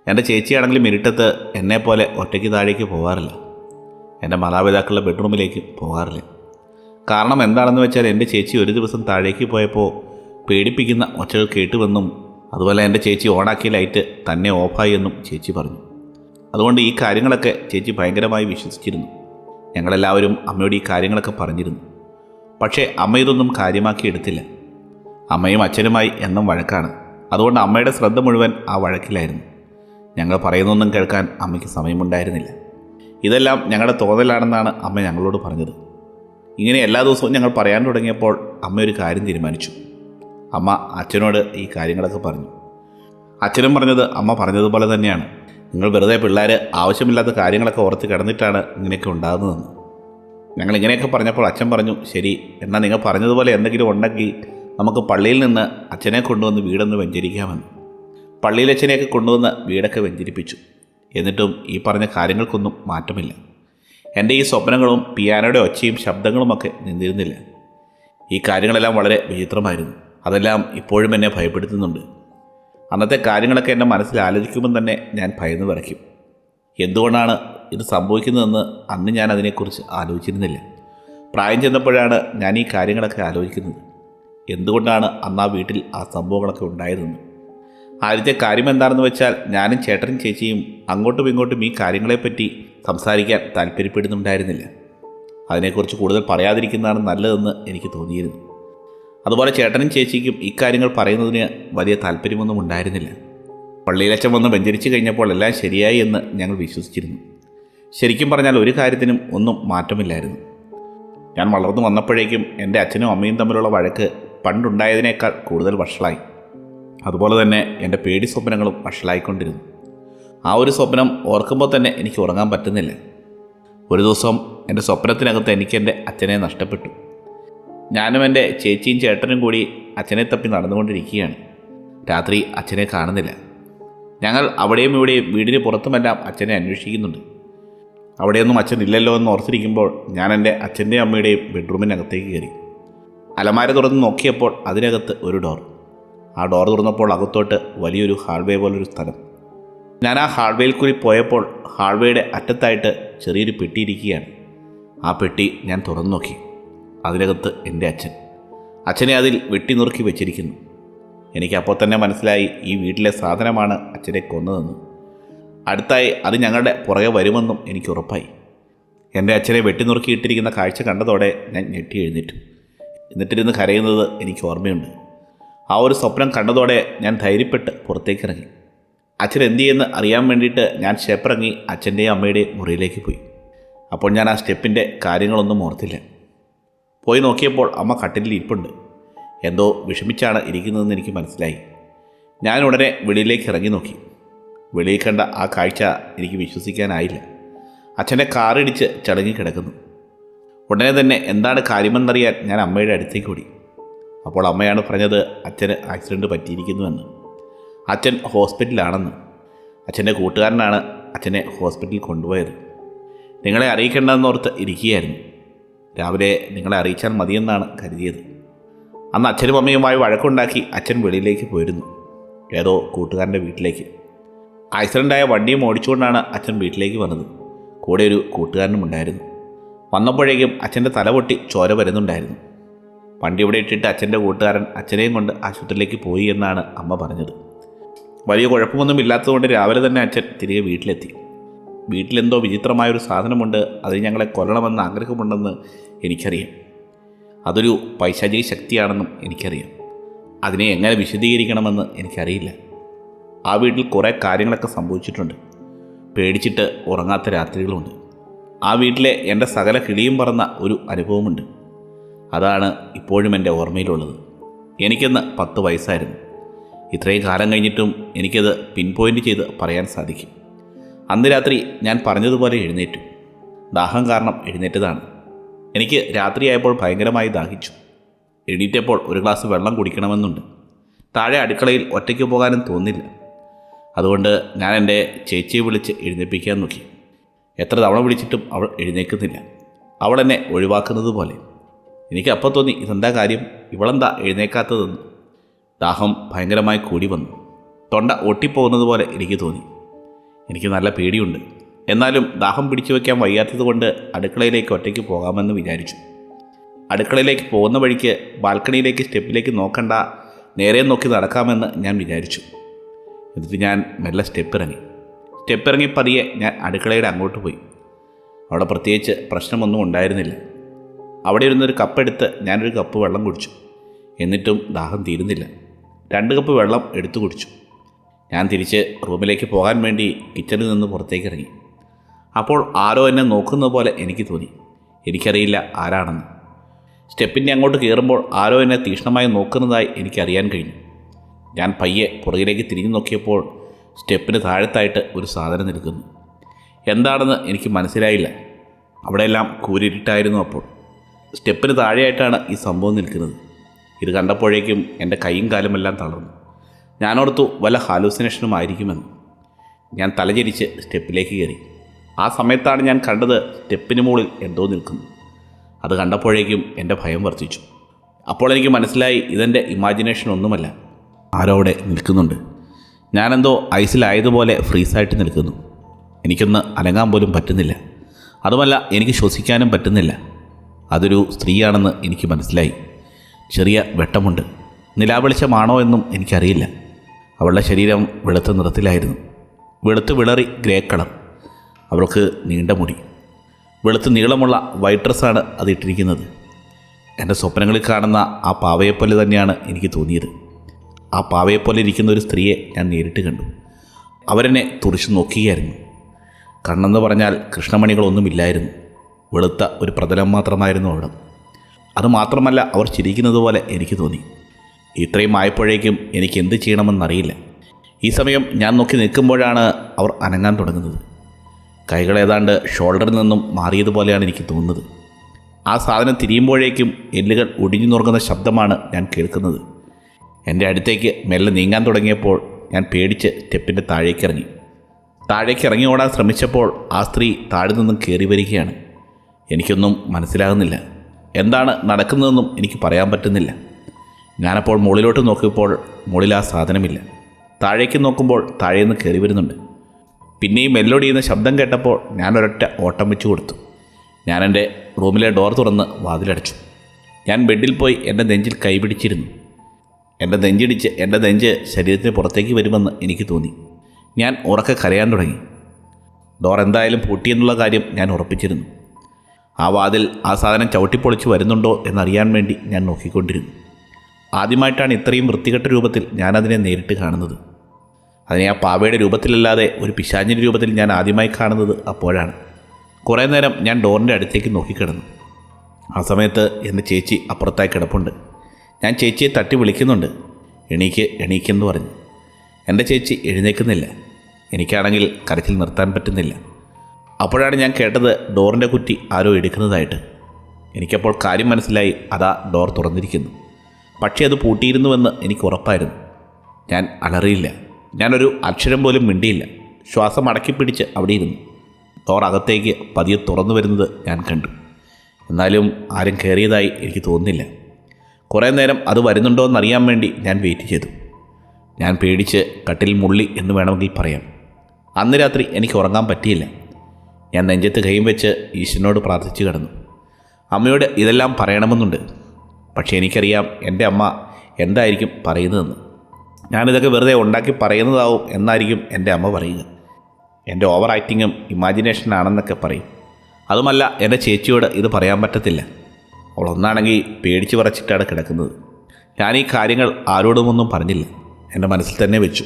എന്റെ ചേച്ചിയാണെങ്കിലും ഇരുട്ടത്ത് എന്നെപ്പോലെ ഒറ്റയ്ക്ക് താഴേക്ക് പോകാറില്ല എന്റെ മാതാപിതാക്കളുടെ ബെഡ്റൂമിലേക്ക് പോകാറില്ല കാരണം എന്താണെന്ന് വെച്ചാൽ എന്റെ ചേച്ചി ഒരു ദിവസം താഴേക്ക് പോയപ്പോൾ പേടിപ്പിക്കുന്ന ഒച്ചകൾ കേട്ടുവെന്നും അതുപോലെ എന്റെ ചേച്ചി ഓണാക്കിയ ലൈറ്റ് തന്നെ ഓഫായി എന്നും ചേച്ചി പറഞ്ഞു. അതുകൊണ്ട് ഈ കാര്യങ്ങളൊക്കെ ചേച്ചി ഭയങ്കരമായി വിശ്വസിച്ചിരുന്നു. ഞങ്ങളെല്ലാവരും അമ്മയോട് ഈ കാര്യങ്ങളൊക്കെ പറഞ്ഞിരുന്നു. പക്ഷേ അമ്മ ഇതൊന്നും കാര്യമാക്കി എടുത്തില്ല. അമ്മയും അച്ഛനുമായി എന്നും വഴക്കാണ്. അതുകൊണ്ട് അമ്മയുടെ ശ്രദ്ധ മുഴുവൻ ആ വഴക്കിലായിരുന്നു. ഞങ്ങൾ പറയുന്നൊന്നും കേൾക്കാൻ അമ്മയ്ക്ക് സമയമുണ്ടായിരുന്നില്ല. ഇതെല്ലാം ഞങ്ങളുടെ തോന്നലാണെന്നാണ് അമ്മ ഞങ്ങളോട് പറഞ്ഞത്. ഇങ്ങനെ എല്ലാ ദിവസവും ഞങ്ങൾ പറയാൻ തുടങ്ങിയപ്പോൾ അമ്മ ഒരു കാര്യം തീരുമാനിച്ചു. അമ്മ അച്ഛനോട് ഈ കാര്യങ്ങളൊക്കെ പറഞ്ഞു. അച്ഛനും പറഞ്ഞത് അമ്മ പറഞ്ഞതുപോലെ തന്നെയാണ്. നിങ്ങൾ വെറുതെ പിള്ളേർ ആവശ്യമില്ലാത്ത കാര്യങ്ങളൊക്കെ ഓർത്ത് കിടന്നിട്ടാണ് ഇങ്ങനെയൊക്കെ ഉണ്ടാകുന്നതെന്ന്. ഞങ്ങൾ ഇങ്ങനെയൊക്കെ പറഞ്ഞപ്പോൾ അച്ഛൻ പറഞ്ഞു ശരി എന്നാൽ നിങ്ങൾ പറഞ്ഞതുപോലെ എന്തെങ്കിലും ഉണ്ടെങ്കിൽ നമുക്ക് പള്ളിയിൽ നിന്ന് അച്ഛനെ കൊണ്ടുവന്ന് വീടൊന്ന് വെഞ്ചരിക്കാമെന്ന്. പള്ളിയിൽ അച്ഛനെയൊക്കെ കൊണ്ടുവന്ന് വീടൊക്കെ വെഞ്ചരിപ്പിച്ചു. എന്നിട്ടും ഈ പറഞ്ഞ കാര്യങ്ങൾക്കൊന്നും മാറ്റമില്ല. എന്റെ ഈ സ്വപ്നങ്ങളും പിയാനോയുടെ ഒച്ചയും ശബ്ദങ്ങളുമൊക്കെ നിന്നിരുന്നില്ല. ഈ കാര്യങ്ങളെല്ലാം വളരെ വിചിത്രമായിരുന്നു. അതെല്ലാം ഇപ്പോഴും എന്നെ ഭയപ്പെടുത്തുന്നുണ്ട്. അന്നത്തെ കാര്യങ്ങളൊക്കെ എന്റെ മനസ്സിൽ ആലോചിക്കുമ്പോൾ തന്നെ ഞാൻ ഭയന്ന് വിറയ്ക്കും. എന്തുകൊണ്ടാണ് ഇത് സംഭവിക്കുന്നതെന്ന് അന്ന് ഞാൻ അതിനെക്കുറിച്ച് ആലോചിച്ചിരുന്നില്ല. പ്രായം ചെന്നപ്പോഴാണ് ഞാൻ ഈ കാര്യങ്ങളൊക്കെ ആലോചിക്കുന്നത്. എന്തുകൊണ്ടാണ് അന്ന് ആ വീട്ടിൽ ആ സംഭവങ്ങളൊക്കെ ഉണ്ടായതെന്ന് ആദ്യത്തെ കാര്യം എന്താണെന്ന് വെച്ചാൽ ഞാനും ചേട്ടനും ചേച്ചിയും അങ്ങോട്ടും ഇങ്ങോട്ടും ഈ കാര്യങ്ങളെപ്പറ്റി സംസാരിക്കാൻ താല്പര്യപ്പെടുന്നുണ്ടായിരുന്നില്ല. അതിനെക്കുറിച്ച് കൂടുതൽ പറയാതിരിക്കുന്നതാണ് നല്ലതെന്ന് എനിക്ക് തോന്നിയിരുന്നു. അതുപോലെ ചേട്ടനും ചേച്ചിക്കും ഇക്കാര്യങ്ങൾ പറയുന്നതിന് വലിയ താല്പര്യമൊന്നും ഉണ്ടായിരുന്നില്ല. പള്ളിയിലച്ഛൻ വന്ന് വെഞ്ചരിച്ചു കഴിഞ്ഞപ്പോൾ എല്ലാം ശരിയായി എന്ന് ഞങ്ങൾ വിശ്വസിച്ചിരുന്നു. ശരിക്കും പറഞ്ഞാൽ ഒരു കാര്യത്തിനും ഒന്നും മാറ്റമില്ലായിരുന്നു. ഞാൻ വളർന്നു വന്നപ്പോഴേക്കും എന്റെ അച്ഛനും അമ്മയും തമ്മിലുള്ള വഴക്ക് പണ്ടുണ്ടായതിനേക്കാൾ കൂടുതൽ വഷളായി. അതുപോലെ തന്നെ എന്റെ പേടി സ്വപ്നങ്ങളും വഷളായിക്കൊണ്ടിരുന്നു. ആ ഒരു സ്വപ്നം ഓർക്കുമ്പോൾ തന്നെ എനിക്ക് ഉറങ്ങാൻ പറ്റുന്നില്ല. ഒരു ദിവസം എന്റെ സ്വപ്നത്തിനകത്ത് എനിക്ക് എന്റെ അച്ഛനെ നഷ്ടപ്പെട്ടു. ഞാനും എന്റെ ചേച്ചിയും ചേട്ടനും കൂടി അച്ഛനെ തപ്പി നടന്നുകൊണ്ടിരിക്കുകയാണ്. രാത്രി അച്ഛനെ കാണുന്നില്ല. ഞങ്ങൾ അവിടെയും ഇവിടെയും വീടിന് പുറത്തുമെല്ലാം അച്ഛനെ അന്വേഷിക്കുന്നുണ്ട്. അവിടെയൊന്നും അച്ഛൻ ഇല്ലല്ലോ എന്ന് ഓർത്തിരിക്കുമ്പോൾ ഞാൻ എന്റെ അച്ഛന്റെയും അമ്മയുടെയും ബെഡ്റൂമിനകത്തേക്ക് കയറി. അലമാര തുറന്ന് നോക്കിയപ്പോൾ അതിനകത്ത് ഒരു ഡോർ ആ ഡോർ തുറന്നപ്പോൾ അകത്തോട്ട് വലിയൊരു ഹാൾവേ പോലൊരു സ്ഥലം. ഞാൻ ആ ഹാൾവേയിൽ കൂടി പോയപ്പോൾ ഹാൾവേയുടെ അറ്റത്തായിട്ട് ചെറിയൊരു പെട്ടി ഇരിക്കുകയാണ്. ആ പെട്ടി ഞാൻ തുറന്നു നോക്കി. അതിനകത്ത് എന്റെ അച്ഛൻ. അച്ഛനെ അതിൽ വെട്ടി നുറുക്കി വെച്ചിരിക്കുന്നു. എനിക്ക് അപ്പോൾ തന്നെ മനസ്സിലായി ഈ വീട്ടിലെ സാധനമാണ് അച്ഛനെ കൊന്നതെന്ന്. അടുത്തായി അത് ഞങ്ങളുടെ പുറകെ വരുമെന്നും എനിക്ക് ഉറപ്പായി. എന്റെ അച്ഛനെ വെട്ടിനുറുക്കിയിട്ടിരിക്കുന്ന കാഴ്ച കണ്ടതോടെ ഞാൻ ഞെട്ടി എഴുന്നേറ്റു. എന്നിട്ടിരുന്ന് കരയുന്നത് എനിക്ക് ഓർമ്മയുണ്ട്. ആ ഒരു സ്വപ്നം കണ്ടതോടെ ഞാൻ ധൈര്യപ്പെട്ട് പുറത്തേക്കിറങ്ങി. അച്ഛൻ എന്ത് അറിയാൻ വേണ്ടിയിട്ട് ഞാൻ സ്റ്റെപ്പിറങ്ങി അച്ഛന്റെയും അമ്മയുടെയും മുറിയിലേക്ക് പോയി. അപ്പോൾ ഞാൻ ആ സ്റ്റെപ്പിന്റെ കാര്യങ്ങളൊന്നും ഓർത്തില്ല. പോയി നോക്കിയപ്പോൾ അമ്മ കട്ടിലിൽ ഇരിപ്പുണ്ട്. എന്തോ വിഷമിച്ചാണ് ഇരിക്കുന്നതെന്ന് എനിക്ക് മനസ്സിലായി. ഞാൻ ഉടനെ വെളിയിലേക്ക് ഇറങ്ങി നോക്കി. വെളിയിൽ കണ്ട ആ കാഴ്ച എനിക്ക് വിശ്വസിക്കാനായില്ല. അച്ഛന്റെ കാറിടിച്ച് ചടങ്ങി കിടക്കുന്നു ഉടനെ തന്നെ എന്താണ് കാര്യമെന്നറിയാൻ ഞാൻ അമ്മയുടെ അടുത്തേക്ക് ഓടി. അപ്പോൾ അമ്മയാണ് പറഞ്ഞത് അച്ഛന് ആക്സിഡന്റ് പറ്റിയിരിക്കുന്നുവെന്ന്. അച്ഛൻ ഹോസ്പിറ്റലാണെന്ന് അച്ഛന്റെ കൂട്ടുകാരനാണ് അച്ഛനെ ഹോസ്പിറ്റലിൽ കൊണ്ടുപോയത്. നിങ്ങളെ അറിയിക്കേണ്ടതെന്നോർത്ത് ഇരിക്കുകയായിരുന്നു. രാവിലെ നിങ്ങളെ അറിയിച്ചാൽ മതിയെന്നാണ് കരുതിയത്. അന്ന് അച്ഛനും അമ്മയുമായി വഴക്കുണ്ടാക്കി അച്ഛൻ വെളിയിലേക്ക് പോയിരുന്നു. ഏതോ കൂട്ടുകാരന്റെ വീട്ടിലേക്ക്. ആക്സിഡന്റായ വണ്ടിയും ഓടിച്ചുകൊണ്ടാണ് അച്ഛൻ വീട്ടിലേക്ക് വന്നത്. കൂടെ ഒരു കൂട്ടുകാരനും ഉണ്ടായിരുന്നു. വന്നപ്പോഴേക്കും അച്ഛന്റെ തല പൊട്ടി ചോര വരുന്നുണ്ടായിരുന്നു. വണ്ടി ഇവിടെ ഇട്ടിട്ട് അച്ഛന്റെ കൂട്ടുകാരൻ അച്ഛനെയും കൊണ്ട് ആശുപത്രിയിലേക്ക് പോയി എന്നാണ് അമ്മ പറഞ്ഞത്. വലിയ കുഴപ്പമൊന്നും ഇല്ലാത്തതുകൊണ്ട് രാവിലെ തന്നെ അച്ഛൻ തിരികെ വീട്ടിലെത്തി. വീട്ടിലെന്തോ വിചിത്രമായൊരു സാധനമുണ്ട് അതിന് ഞങ്ങളെ കൊല്ലണമെന്ന് ആഗ്രഹമുണ്ടെന്ന് എനിക്കറിയാം. അതൊരു പൈശാചിക ശക്തിയാണെന്നും എനിക്കറിയാം. അതിനെ എങ്ങനെ വിശദീകരിക്കണമെന്ന് എനിക്കറിയില്ല. ആ വീട്ടിൽ കുറേ കാര്യങ്ങളൊക്കെ സംഭവിച്ചിട്ടുണ്ട്. പേടിച്ചിട്ട് ഉറങ്ങാത്ത രാത്രികളുമുണ്ട്. ആ വീട്ടിലെ എന്റെ സകല കിളിയും പറന്ന ഒരു അനുഭവമുണ്ട്. അതാണ് ഇപ്പോഴും എന്റെ ഓർമ്മയിലുള്ളത്. എനിക്കിന്ന് പത്ത് വയസ്സായിരുന്നു. ഇത്രയും കാലം കഴിഞ്ഞിട്ടും എനിക്കത് പിൻ പോയിന്റ് ചെയ്ത് പറയാൻ സാധിക്കും. അന്ന് രാത്രി ഞാൻ പറഞ്ഞതുപോലെ എഴുന്നേറ്റു. ദാഹം കാരണം എഴുന്നേറ്റതാണ്. എനിക്ക് രാത്രിയായപ്പോൾ ഭയങ്കരമായി ദാഹിച്ചു. എണീറ്റപ്പോൾ ഒരു ഗ്ലാസ് വെള്ളം കുടിക്കണമെന്നുണ്ട്. താഴെ അടുക്കളയിൽ ഒറ്റയ്ക്ക് പോകാനും തോന്നില്ല. അതുകൊണ്ട് ഞാൻ എന്റെ ചേച്ചിയെ വിളിച്ച് എഴുന്നേൽപ്പിക്കാൻ നോക്കി. എത്ര തവണ വിളിച്ചിട്ടും അവൾ എഴുന്നേൽക്കുന്നില്ല. അവൾ എന്നെ ഒഴിവാക്കുന്നത് പോലെ. എനിക്ക് അപ്പോൾ തോന്നി ഇതെന്താ കാര്യം? ഇവളെന്താ എഴുന്നേക്കാത്തതെന്ന് ദാഹം ഭയങ്കരമായി കൂടി വന്നു. തൊണ്ട ഒട്ടിപ്പോകുന്നത് പോലെ എനിക്ക് തോന്നി. എനിക്ക് നല്ല പേടിയുണ്ട്. എന്നാലും ദാഹം പിടിച്ചു വയ്ക്കാൻ വയ്യാത്തതുകൊണ്ട് അടുക്കളയിലേക്ക് ഒറ്റയ്ക്ക് പോകാമെന്ന് വിചാരിച്ചു. അടുക്കളയിലേക്ക് പോകുന്ന വഴിക്ക് ബാൽക്കണിയിലേക്ക് സ്റ്റെപ്പിലേക്ക് നോക്കണ്ട നേരെ നോക്കി നടക്കാമെന്ന് ഞാൻ വിചാരിച്ചു. എന്നിട്ട് ഞാൻ മെല്ലെ സ്റ്റെപ്പ് ഇറങ്ങി സ്റ്റെപ്പ് ഇറങ്ങി പതിയെ ഞാൻ അടുക്കളയുടെ അങ്ങോട്ട് പോയി. അവിടെ പ്രത്യേകിച്ച് പ്രശ്നമൊന്നും ഉണ്ടായിരുന്നില്ല. അവിടെ ഇരുന്നൊരു കപ്പെടുത്ത് ഞാനൊരു കപ്പ് വെള്ളം കുടിച്ചു. എന്നിട്ടും ദാഹം തീരുന്നില്ല. രണ്ട് കപ്പ് വെള്ളം എടുത്തു കുടിച്ചു. ഞാൻ തിരിച്ച് റൂമിലേക്ക് പോകാൻ വേണ്ടി കിച്ചണിൽ നിന്ന് പുറത്തേക്ക് ഇറങ്ങി അപ്പോൾ ആരോ എന്നെ നോക്കുന്ന പോലെ എനിക്ക് തോന്നി. എനിക്കറിയില്ല ആരാണെന്ന്. സ്റ്റെപ്പിന്റെ അങ്ങോട്ട് കയറുമ്പോൾ ആരോ എന്നെ തീക്ഷ്ണമായി നോക്കുന്നതായി എനിക്കറിയാൻ കഴിഞ്ഞു. ഞാൻ പയ്യെ പുറകിലേക്ക് തിരിഞ്ഞു നോക്കിയപ്പോൾ സ്റ്റെപ്പിന് താഴത്തായിട്ട് ഒരു സാധനം നിൽക്കുന്നു. എന്താണെന്ന് എനിക്ക് മനസ്സിലായില്ല. അവിടെയെല്ലാം കൂരിരുട്ടായിരുന്നു അപ്പോൾ. സ്റ്റെപ്പിന് താഴെയായിട്ടാണ് ഈ സംഭവം നിൽക്കുന്നത്. ഇത് കണ്ടപ്പോഴേക്കും എന്റെ കൈയും കാലുമെല്ലാം തളർന്നു. ഞാനോർത്തു വല്ല ഹാലൂസിനേഷനും ആയിരിക്കുമെന്ന്. ഞാൻ തലചരിച്ച് സ്റ്റെപ്പിലേക്ക് കയറി. ആ സമയത്താണ് ഞാൻ കണ്ടത് സ്റ്റെപ്പിന് മുകളിൽ എന്തോ നിൽക്കുന്നു. അത് കണ്ടപ്പോഴേക്കും എന്റെ ഭയം വർദ്ധിച്ചു. അപ്പോൾ എനിക്ക് മനസ്സിലായി ഇതെന്റെ ഇമാജിനേഷൻ ഒന്നുമല്ല. ആരോ അവിടെ നിൽക്കുന്നുണ്ട്? ഞാനെന്തോ ഐസിലായതുപോലെ ഫ്രീസായിട്ട് നിൽക്കുന്നു. എനിക്കൊന്ന് അനങ്ങാൻ പോലും പറ്റുന്നില്ല. അതുമല്ല എനിക്ക് ശ്വസിക്കാനും പറ്റുന്നില്ല. അതൊരു സ്ത്രീയാണെന്ന് എനിക്ക് മനസ്സിലായി. ചെറിയ വെട്ടമുണ്ട്. നിലാവെളിച്ചമാണോ എന്നും എനിക്കറിയില്ല. അവളുടെ ശരീരം വെളുത്ത നിറത്തിലായിരുന്നു. വെളുത്ത് വിളറി ഗ്രേ കളർ. അവൾക്ക് നീണ്ട മുടി. വെളുത്ത് നീളമുള്ള വൈറ്റ് ഡ്രസ്സാണ് അതിട്ടിരിക്കുന്നത്. എന്റെ സ്വപ്നങ്ങളിൽ കാണുന്ന ആ പാവയെപ്പോലെ തന്നെയാണ് എനിക്ക് തോന്നിയത്. ആ പാവയെപ്പോലെ ഇരിക്കുന്ന ഒരു സ്ത്രീയെ ഞാൻ നേരിട്ട് കണ്ടു. അവരെന്നെ തുറിച്ചു നോക്കുകയായിരുന്നു. കണ്ണെന്ന് പറഞ്ഞാൽ കൃഷ്ണമണികളൊന്നുമില്ലായിരുന്നു. വെളുത്ത ഒരു പ്രതലം മാത്രമായിരുന്നു അവിടെ. അതുമാത്രമല്ല അവർ ചിരിക്കുന്നത് പോലെ എനിക്ക് തോന്നി. ഇത്രയും ആയപ്പോഴേക്കും എനിക്ക് എന്ത് ചെയ്യണമെന്നറിയില്ല. ഈ സമയം ഞാൻ നോക്കി നിൽക്കുമ്പോഴാണ് അവർ അനങ്ങാൻ തുടങ്ങുന്നത്. കൈകൾ ഏതാണ്ട് ഷോൾഡറിൽ നിന്നും മാറിയതുപോലെയാണ് എനിക്ക് തോന്നുന്നത്. ആ സാധനം തിരിയുമ്പോഴേക്കും എല്ലുകൾ ഒടിഞ്ഞു നുറുങ്ങുന്ന ശബ്ദമാണ് ഞാൻ കേൾക്കുന്നത്. എന്റെ അടുത്തേക്ക് മെല്ലെ നീങ്ങാൻ തുടങ്ങിയപ്പോൾ ഞാൻ പേടിച്ച് സ്റ്റെപ്പിന്റെ താഴേക്ക് ഇറങ്ങി താഴേക്ക് ഇറങ്ങി ഓടാൻ ശ്രമിച്ചപ്പോൾ ആ സ്ത്രീ താഴെ നിന്നും കയറി വരികയാണ്. എനിക്കൊന്നും മനസ്സിലാകുന്നില്ല. എന്താണ് നടക്കുന്നതെന്നും എനിക്ക് പറയാൻ പറ്റുന്നില്ല. ഞാനപ്പോൾ മുകളിലോട്ട് നോക്കിയപ്പോൾ മുകളിൽ ആ സാധനമില്ല. താഴേക്ക് നോക്കുമ്പോൾ താഴേന്ന് കയറി വരുന്നുണ്ട്. പിന്നെയും മെല്ലോടി ചെയ്യുന്ന ശബ്ദം കേട്ടപ്പോൾ ഞാനൊരൊറ്റ ഓട്ടം വെച്ചു കൊടുത്തു. ഞാൻ എന്റെ റൂമിലെ ഡോർ തുറന്ന് വാതിലടച്ചു. ഞാൻ ബെഡിൽ പോയി എന്റെ നെഞ്ചിൽ കൈപിടിച്ചിരുന്നു എന്റെ നെഞ്ചിടിച്ച് എന്റെ നെഞ്ച് ശരീരത്തിന് പുറത്തേക്ക് വരുമെന്ന് എനിക്ക് തോന്നി. ഞാൻ ഉറക്കെ കരയാൻ തുടങ്ങി. ഡോർ എന്തായാലും പൂട്ടിയെന്നുള്ള കാര്യം ഞാൻ ഉറപ്പിച്ചിരുന്നു. ആ വാതിൽ ആ സാധനം ചവിട്ടിപ്പൊളിച്ച് വരുന്നുണ്ടോ എന്നറിയാൻ വേണ്ടി ഞാൻ നോക്കിക്കൊണ്ടിരുന്നു. ആദ്യമായിട്ടാണ് ഇത്രയും വൃത്തികെട്ട രൂപത്തിൽ ഞാനതിനെ നേരിട്ട് കാണുന്നത്. അതിനെ ആ പാവയുടെ രൂപത്തിലല്ലാതെ ഒരു പിശാഞ്ഞിന്റെ രൂപത്തിൽ ഞാൻ ആദ്യമായി കാണുന്നത് അപ്പോഴാണ്. കുറേ നേരം ഞാൻ ഡോറിന്റെ അടുത്തേക്ക് നോക്കിക്കിടന്നു. ആ സമയത്ത് എന്റെ ചേച്ചി അപ്പുറത്തായി കിടപ്പുണ്ട്. ഞാൻ ചേച്ചിയെ തട്ടി വിളിക്കുന്നുണ്ട്. എണീക്ക് എണീക്കെന്ന് പറഞ്ഞു. എന്റെ ചേച്ചി എഴുന്നേൽക്കുന്നില്ല. എനിക്കാണെങ്കിൽ കരച്ചിൽ നിർത്താൻ പറ്റുന്നില്ല. അപ്പോഴാണ് ഞാൻ കേട്ടത് ഡോറിന്റെ കുറ്റി ആരോ എടുക്കുന്നതായിട്ട്. എനിക്കപ്പോൾ കാര്യം മനസ്സിലായി അതാ ഡോർ തുറന്നിരിക്കുന്നു. പക്ഷേ അത് പൂട്ടിയിരുന്നുവെന്ന് എനിക്ക് ഉറപ്പായിരുന്നു. ഞാൻ അലറിയില്ല. ഞാനൊരു അക്ഷരം പോലും മിണ്ടിയില്ല. ശ്വാസം അടക്കി പിടിച്ച് അവിടെ ഇരുന്നു. ഡോർ അകത്തേക്ക് പതിയെ തുറന്നു വരുന്നത് ഞാൻ കണ്ടു. എന്നാലും ആരും കയറിയതായി എനിക്ക് തോന്നുന്നില്ല. കുറേ നേരം അത് വരുന്നുണ്ടോ എന്നറിയാൻ വേണ്ടി ഞാൻ വെയിറ്റ് ചെയ്തു. ഞാൻ പേടിച്ച് കട്ടിൽ മുള്ളി എന്ന് വേണമെങ്കിൽ പറയാം. അന്ന് രാത്രി എനിക്ക് ഉറങ്ങാൻ പറ്റിയില്ല. ഞാൻ നെഞ്ചത്ത് കൈയും വെച്ച് ഈശ്വരനോട് പ്രാർത്ഥിച്ചു കിടന്നു. അമ്മയോട് ഇതെല്ലാം പറയണമെന്നുണ്ട്. പക്ഷേ എനിക്കറിയാം എന്റെ അമ്മ എന്തായിരിക്കും പറയുന്നതെന്ന്. ഞാനിതൊക്കെ വെറുതെ ഉണ്ടാക്കി പറയുന്നതാവും എന്നായിരിക്കും എന്റെ അമ്മ പറയുക. എന്റെ ഓവർ ആക്ടിങ്ങും ഇമാജിനേഷനാണെന്നൊക്കെ പറയും. അതുമല്ല എന്റെ ചേച്ചിയോട് ഇത് പറയാൻ പറ്റത്തില്ല. അവൾ ഒന്നാണെങ്കിൽ പേടിച്ച് പറച്ചിട്ടാണ് കിടക്കുന്നത്. ഞാൻ ഈ കാര്യങ്ങൾ ആരോടുമൊന്നും പറഞ്ഞില്ല. എന്റെ മനസ്സിൽ തന്നെ വെച്ചു.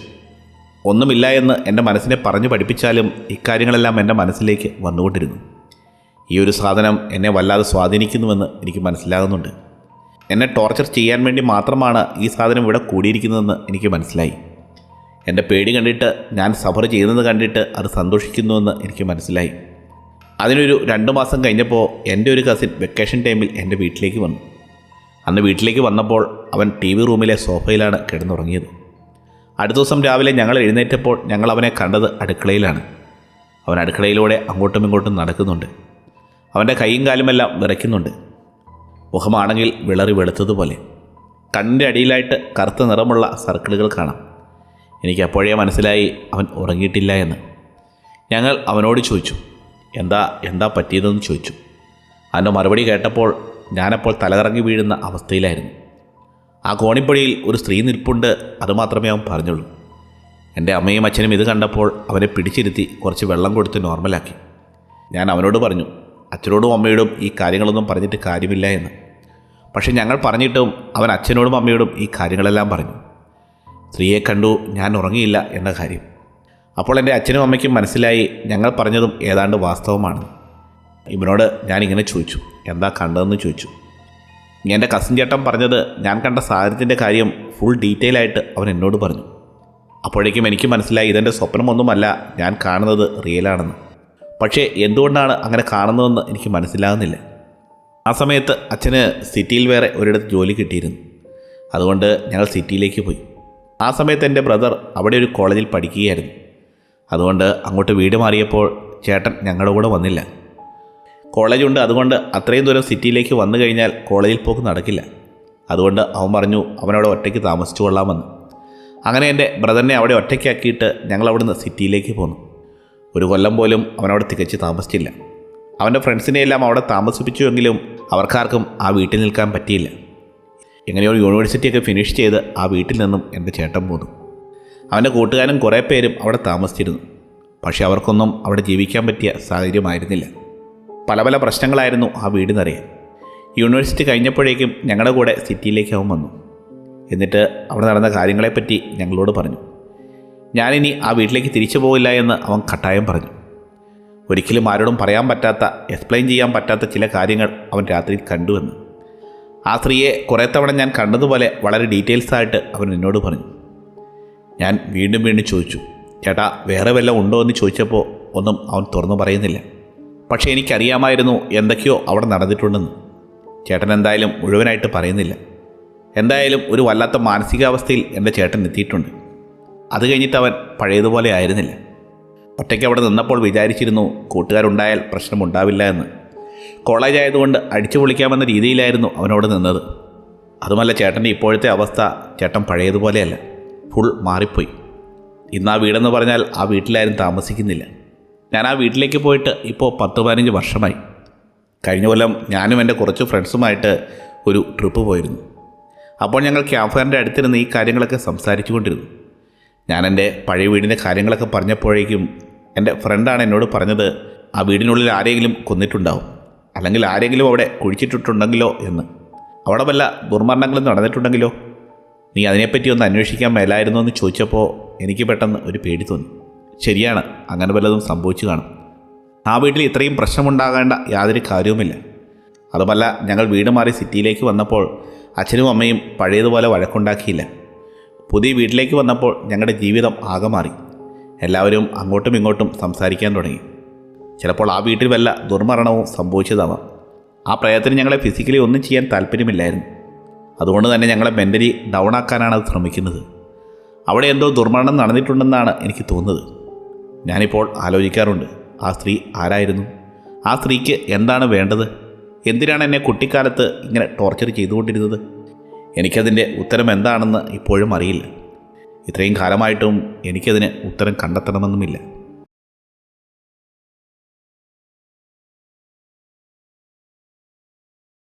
ഒന്നുമില്ല എന്ന് എന്റെ മനസ്സിനെ പറഞ്ഞു പഠിപ്പിച്ചാലും ഇക്കാര്യങ്ങളെല്ലാം എന്റെ മനസ്സിലേക്ക് വന്നുകൊണ്ടിരുന്നു. ഈ ഒരു സാധനം എന്നെ വല്ലാതെ സ്വാധീനിക്കുന്നുവെന്ന് എനിക്ക് മനസ്സിലാകുന്നുണ്ട്. എന്നെ ടോർച്ചർ ചെയ്യാൻ വേണ്ടി മാത്രമാണ് ഈ സാധനം ഇവിടെ കൂടിയിരിക്കുന്നതെന്ന് എനിക്ക് മനസ്സിലായി. എന്റെ പേടി കണ്ടിട്ട് ഞാൻ സഫർ ചെയ്യുന്നത് കണ്ടിട്ട് അത് സന്തോഷിക്കുന്നുവെന്ന് എനിക്ക് മനസ്സിലായി. അതിനൊരു രണ്ട് മാസം കഴിഞ്ഞപ്പോൾ എന്റെ ഒരു കസിൻ വെക്കേഷൻ ടൈമിൽ എന്റെ വീട്ടിലേക്ക് വന്നു. അന്ന് വീട്ടിലേക്ക് വന്നപ്പോൾ അവൻ ടി വി റൂമിലെ സോഫയിലാണ് കിടന്നുറങ്ങിയത്. അടുത്ത ദിവസം രാവിലെ ഞങ്ങൾ എഴുന്നേറ്റപ്പോൾ ഞങ്ങൾ അവനെ കണ്ടത് അടുക്കളയിലാണ്. അവൻ അടുക്കളയിലൂടെ അങ്ങോട്ടും ഇങ്ങോട്ടും നടക്കുന്നുണ്ട്. അവന്റെ കൈയും കാലുമെല്ലാം വിറയ്ക്കുന്നുണ്ട്. മുഖമാണെങ്കിൽ വിളറി വെളുത്തതുപോലെ. കണ്ണിന്റെ അടിയിലായിട്ട് കറുത്ത നിറമുള്ള സർക്കിളുകൾ കാണാം. എനിക്ക് അപ്പോഴേ മനസ്സിലായി അവൻ ഉറങ്ങിയിട്ടില്ല എന്ന്. ഞങ്ങൾ അവനോട് ചോദിച്ചു എന്താ എന്താ പറ്റിയതെന്ന് ചോദിച്ചു. അതിന്റെ മറുപടി കേട്ടപ്പോൾ ഞാനപ്പോൾ തലകറങ്ങി വീഴുന്ന അവസ്ഥയിലായിരുന്നു. ആ കോണിപ്പടിയിൽ ഒരു സ്ത്രീ നിൽപ്പുണ്ട് അതുമാത്രമേ അവൻ പറഞ്ഞുള്ളൂ. എന്റെ അമ്മയും അച്ഛനും ഇത് കണ്ടപ്പോൾ അവനെ പിടിച്ചിരുത്തി കുറച്ച് വെള്ളം കൊടുത്ത് നോർമലാക്കി. ഞാൻ അവനോട് പറഞ്ഞു അച്ഛനോടും അമ്മയോടും ഈ കാര്യങ്ങളൊന്നും പറഞ്ഞിട്ട് കാര്യമില്ല എന്ന്. പക്ഷേ ഞങ്ങൾ പറഞ്ഞിട്ടും അവൻ അച്ഛനോടും അമ്മയോടും ഈ കാര്യങ്ങളെല്ലാം പറഞ്ഞു. സ്ത്രീയെ കണ്ടു ഞാൻ ഉറങ്ങിയില്ല എന്ന കാര്യം. അപ്പോൾ എന്റെ അച്ഛനും അമ്മയ്ക്കും മനസ്സിലായി ഞങ്ങൾ പറഞ്ഞതും ഏതാണ്ട് വാസ്തവമാണ്. ഇവനോട് ഞാനിങ്ങനെ ചോദിച്ചു എന്താ കണ്ടതെന്ന് ചോദിച്ചു. എന്റെ കസിൻ ചേട്ടൻ പറഞ്ഞത് ഞാൻ കണ്ട സാഹചര്യത്തിന്റെ കാര്യം ഫുൾ ഡീറ്റെയിൽ ആയിട്ട് അവൻ എന്നോട് പറഞ്ഞു. അപ്പോഴേക്കും എനിക്ക് മനസ്സിലായി ഇതെന്റെ സ്വപ്നമൊന്നുമല്ല ഞാൻ കാണുന്നത് റിയലാണെന്ന് പക്ഷേ എന്തുകൊണ്ടാണ് അങ്ങനെ കാണുന്നതെന്ന് എനിക്ക് മനസ്സിലാകുന്നില്ല. ആ സമയത്ത് അച്ഛന് സിറ്റിയിൽ വേറെ ഒരിടത്ത് ജോലി കിട്ടിയിരുന്നു. അതുകൊണ്ട് ഞങ്ങൾ സിറ്റിയിലേക്ക് പോയി. ആ സമയത്ത് എന്റെ ബ്രദർ അവിടെ ഒരു കോളേജിൽ പഠിക്കുകയായിരുന്നു. അതുകൊണ്ട് അങ്ങോട്ട് വീട് മാറിയപ്പോൾ ചേട്ടൻ ഞങ്ങളുടെ കൂടെ വന്നില്ല. കോളേജുണ്ട് അതുകൊണ്ട് അത്രയും ദൂരം സിറ്റിയിലേക്ക് വന്നു കഴിഞ്ഞാൽ കോളേജിൽ പോക്ക് നടക്കില്ല. അതുകൊണ്ട് അവൻ പറഞ്ഞു അവനവിടെ ഒറ്റയ്ക്ക് താമസിച്ചു കൊള്ളാമെന്ന്. അങ്ങനെ എന്റെ ബ്രദറിനെ അവിടെ ഒറ്റയ്ക്കാക്കിയിട്ട് ഞങ്ങൾ അവിടുന്ന് സിറ്റിയിലേക്ക് പോന്നു. ഒരു കൊല്ലം പോലും അവനവിടെ തികച്ച് താമസിച്ചില്ല. അവന്റെ ഫ്രണ്ട്സിനെ എല്ലാം അവിടെ താമസിപ്പിച്ചുവെങ്കിലും അവർക്കാർക്കും ആ വീട്ടിൽ നിൽക്കാൻ പറ്റിയില്ല. എങ്ങനെയോ യൂണിവേഴ്സിറ്റിയൊക്കെ ഫിനിഷ് ചെയ്ത് ആ വീട്ടിൽ നിന്നും എന്റെ ചേട്ടൻ പോന്നു. അവന്റെ കൂട്ടുകാരും കുറേ പേരും അവിടെ താമസിച്ചിരുന്നു. പക്ഷെ അവർക്കൊന്നും അവിടെ ജീവിക്കാൻ പറ്റിയ സാഹചര്യമായിരുന്നില്ല. പല പല പ്രശ്നങ്ങളായിരുന്നു ആ വീടിനറിയാൻ. യൂണിവേഴ്സിറ്റി കഴിഞ്ഞപ്പോഴേക്കും ഞങ്ങളുടെ കൂടെ സിറ്റിയിലേക്ക് അവൻ വന്നു. എന്നിട്ട് അവിടെ നടന്ന കാര്യങ്ങളെപ്പറ്റി ഞങ്ങളോട് പറഞ്ഞു. ഞാനിനി ആ വീട്ടിലേക്ക് തിരിച്ചു പോകില്ല എന്ന് അവൻ കട്ടായം പറഞ്ഞു. ഒരിക്കലും ആരോടും പറയാൻ പറ്റാത്ത എക്സ്പ്ലെയിൻ ചെയ്യാൻ പറ്റാത്ത ചില കാര്യങ്ങൾ അവൻ രാത്രിയിൽ കണ്ടുവെന്ന്. ആ സ്ത്രീയെ കുറേ തവണ ഞാൻ കണ്ടതുപോലെ വളരെ ഡീറ്റെയിൽസായിട്ട് അവൻ എന്നോട് പറഞ്ഞു. ഞാൻ വീണ്ടും വീണ്ടും ചോദിച്ചു ചേട്ടാ വേറെ വല്ലതും ഉണ്ടോ? എന്ന് ചോദിച്ചപ്പോൾ ഒന്നും അവൻ തുറന്നു പറയുന്നില്ല. പക്ഷേ എനിക്കറിയാമായിരുന്നു എന്തൊക്കെയോ അവിടെ നടന്നിട്ടുണ്ടെന്ന്. ചേട്ടൻ എന്തായാലും മുഴുവനായിട്ട് പറയുന്നില്ല. എന്തായാലും ഒരു വല്ലാത്ത മാനസികാവസ്ഥയിൽ എന്റെ ചേട്ടൻ എത്തിയിട്ടുണ്ട്. അത് കഴിഞ്ഞിട്ട് അവൻ പഴയതുപോലെ ആയിരുന്നില്ല. ഒറ്റയ്ക്ക് അവിടെ നിന്നപ്പോൾ വിചാരിച്ചിരുന്നു കൂട്ടുകാരുണ്ടായാൽ പ്രശ്നമുണ്ടാവില്ല എന്ന്. കോളേജ് ആയതുകൊണ്ട് അടിച്ചു പൊളിക്കാമെന്ന രീതിയിലായിരുന്നു അവനോട് നിന്നത്. അതുമല്ല ചേട്ടന്റെ ഇപ്പോഴത്തെ അവസ്ഥ ചേട്ടൻ പഴയതുപോലെയല്ല. ഫുൾ മാറിപ്പോയി. ഇന്ന് ആ വീടെന്ന് പറഞ്ഞാൽ ആ വീട്ടിലാരും താമസിക്കുന്നില്ല. ഞാൻ ആ വീട്ടിലേക്ക് പോയിട്ട് ഇപ്പോൾ പത്ത് പതിനഞ്ച് വർഷമായി. കഴിഞ്ഞ കൊല്ലം ഞാനും എന്റെ കുറച്ച് ഫ്രണ്ട്സുമായിട്ട് ഒരു ട്രിപ്പ് പോയിരുന്നു. അപ്പോൾ ഞങ്ങൾ ക്യാമ്പ് ഫയറിന്റെ അടുത്തിരുന്ന് ഈ കാര്യങ്ങളൊക്കെ സംസാരിച്ചു കൊണ്ടിരുന്നു ഞാൻ എന്റെ പഴയ വീടിന്റെ കാര്യങ്ങളൊക്കെ പറഞ്ഞപ്പോഴേക്കും എന്റെ ഫ്രണ്ടാണ് എന്നോട് പറഞ്ഞത് ആ വീടിനുള്ളിൽ ആരെങ്കിലും കൊന്നിട്ടുണ്ടാവും. അല്ലെങ്കിൽ ആരെങ്കിലും അവിടെ കുഴിച്ചിട്ടിട്ടുണ്ടെങ്കിലോ എന്ന്. അവിടെ വല്ല ദുർമരണങ്ങളും നടന്നിട്ടുണ്ടെങ്കിലോ? നീ അതിനെപ്പറ്റി ഒന്ന് അന്വേഷിക്കാൻ മേലായിരുന്നോ എന്ന് ചോദിച്ചപ്പോൾ എനിക്ക് പെട്ടെന്ന് ഒരു പേടി തോന്നി. ശരിയാണ് അങ്ങനെ വല്ലതും സംഭവിച്ചു കാണും. ആ വീട്ടിൽ ഇത്രയും പ്രശ്നമുണ്ടാകേണ്ട യാതൊരു കാര്യവുമില്ല. അതുമല്ല ഞങ്ങൾ വീട് മാറി സിറ്റിയിലേക്ക് വന്നപ്പോൾ അച്ഛനും അമ്മയും പഴയതുപോലെ വഴക്കുണ്ടാക്കിയില്ല. പുതിയ വീട്ടിലേക്ക് വന്നപ്പോൾ ഞങ്ങളുടെ ജീവിതം ആകെ മാറി. എല്ലാവരും അങ്ങോട്ടും ഇങ്ങോട്ടും സംസാരിക്കാൻ തുടങ്ങി. ചിലപ്പോൾ ആ വീട്ടിൽ വല്ല ദുർമരണവും സംഭവിച്ചതാവാം. ആ പ്രയത്നം ഞങ്ങളെ ഫിസിക്കലി ഒന്നും ചെയ്യാൻ താല്പര്യമില്ലായിരുന്നു. അതുകൊണ്ട് തന്നെ ഞങ്ങളെ മെന്റലി ഡൗൺ ആക്കാനാണ് അത് ശ്രമിക്കുന്നത്. അവിടെ എന്തോ ദുർമരണം നടന്നിട്ടുണ്ടെന്നാണ് എനിക്ക് തോന്നുന്നത്. ഞാനിപ്പോൾ ആലോചിക്കാറുണ്ട് ആ സ്ത്രീ ആരായിരുന്നു? ആ സ്ത്രീക്ക് എന്താണ് വേണ്ടത്? എന്തിനാണ് എന്നെ കുട്ടിക്കാലത്ത് ഇങ്ങനെ ടോർച്ചർ ചെയ്തുകൊണ്ടിരുന്നത്? എനിക്കതിന്റെ ഉത്തരം എന്താണെന്ന് ഇപ്പോഴും അറിയില്ല. ഇത്രയും കാലമായിട്ടും എനിക്കതിന് ഉത്തരം കണ്ടെത്തണമെന്നുമില്ല.